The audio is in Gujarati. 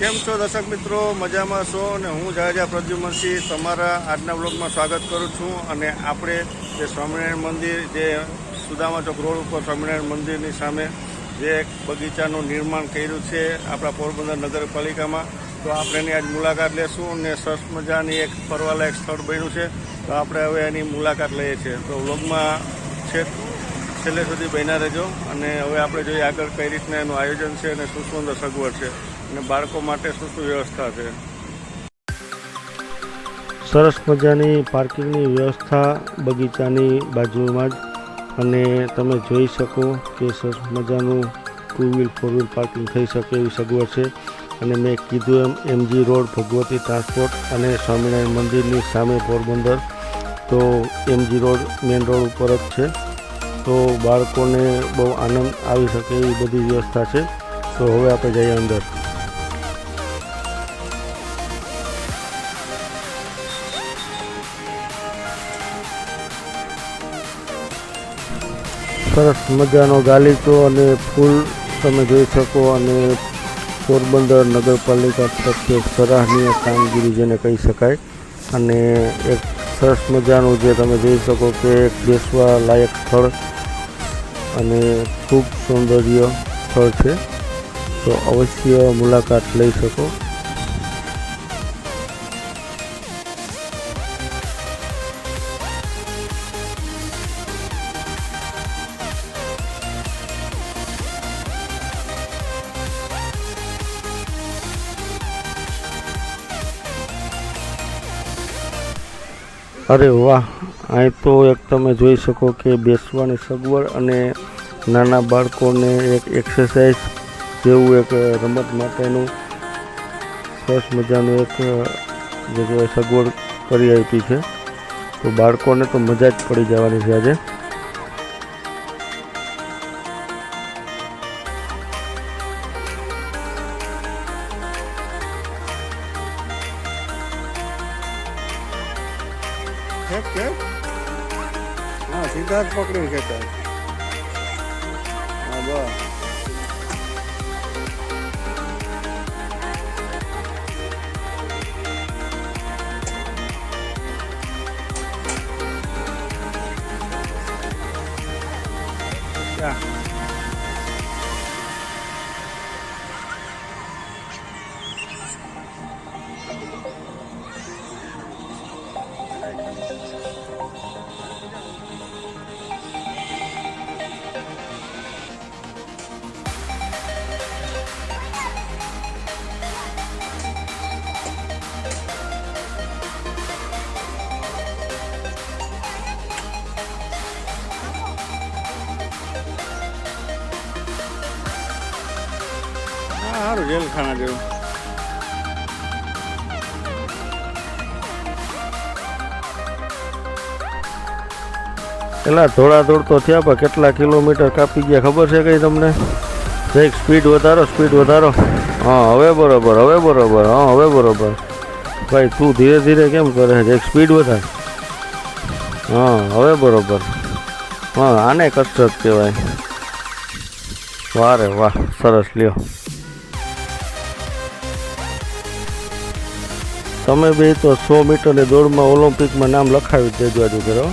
કેમ છો દર્શક મિત્રો? મજામાં છો? અને હું જાજા પ્રદ્યુમનસિંહ તમારા આજના બ્લોગમાં સ્વાગત કરું છું. અને આપણે જે સ્વામિનારાયણ મંદિર, જે સુદામા ચોક રોડ ઉપર સ્વામિનારાયણ મંદિરની સામે જે એક બગીચાનું નિર્માણ કર્યું છે આપણા પોરબંદર નગરપાલિકામાં, તો આપણે એની આજ મુલાકાત લેશું અને સરસ મજાની એક ફરવાલાયક સ્થળ બન્યું છે. તો આપણે હવે એની મુલાકાત લઈએ છીએ. તો વ્લોગમાં છે છેલ્લે સુધી બન્યા રહેજો. અને હવે આપણે જોઈએ આગળ કઈ રીતના એનું આયોજન છે અને શું સુંદર સગવડ છે. અને બાળકો માટે શું શું વ્યવસ્થા છે? સરસ મજાની પાર્કિંગની વ્યવસ્થા બગીચાની બાજુમાં જ. અને તમે જોઈ શકો કે સરસ મજાનું two wheel, four wheel parking થઈ શકે એવી સગવડ છે. અને મેં કીધું એમ, એમજી રોડ, ભગવતી ટ્રાન્સપોર્ટ અને સ્વામિનારાયણ મંદિરની સામે પોરબંદર. તો એમજી રોડ મેઇન રોડ ઉપર જ છે. તો બાળકોને બહુ આનંદ આવી શકે એવી બધી વ્યવસ્થા છે. તો હવે આપણે જઈએ અંદર. સરસ મજાનો ગાલીચો અને ફૂલ તમે જોઈ શકો અને પોરબંદર નગરપાલિકા તરફથી સરાહનીય કામગીરી જેને કહી શકાય. અને એક સરસ મજાનું જે તમે જોઈ શકો કે એક બેસવા લાયક સ્થળ અને ખૂબ સૌંદર્ય સ્થળ છે. તો અવશ્ય મુલાકાત લઈ શકો. અરે વાહ અહીં તો એક તમે જોઈ શકો કે બેસવાની સગવડ અને નાના બાળકોને એક એક્સરસાઇઝ જેવું એક રમત માટેનું સરસ મજાનું એક જગ્યાએ સગવડ કરી આપી છે. તો બાળકોને તો મજા જ પડી જવાની છે આજે. ખેપ ખેપ હા સીધા જ બસ. Yeah. સારું જેલખાના જેવું. પેલા થોડા દોડ તો થયા, પણ કેટલા કિલોમીટર કાપી ગયા, ખબર છે કઈ તમને? જઈક સ્પીડ વધારો સ્પીડ વધારો. હા, હવે બરોબર હવે બરોબર, હા, હવે બરોબર. ભાઈ, તું ધીરે ધીરે કેમ કરે છે? સ્પીડ વધાર. હા, હવે બરોબર. હા, આને કસરત કહેવાય. વાહ રે વાહ, સરસ લ્યો. તમે બે તો સો મીટરની દોડમાં ઓલિમ્પિકમાં નામ લખાવી દેજો આજુ કરો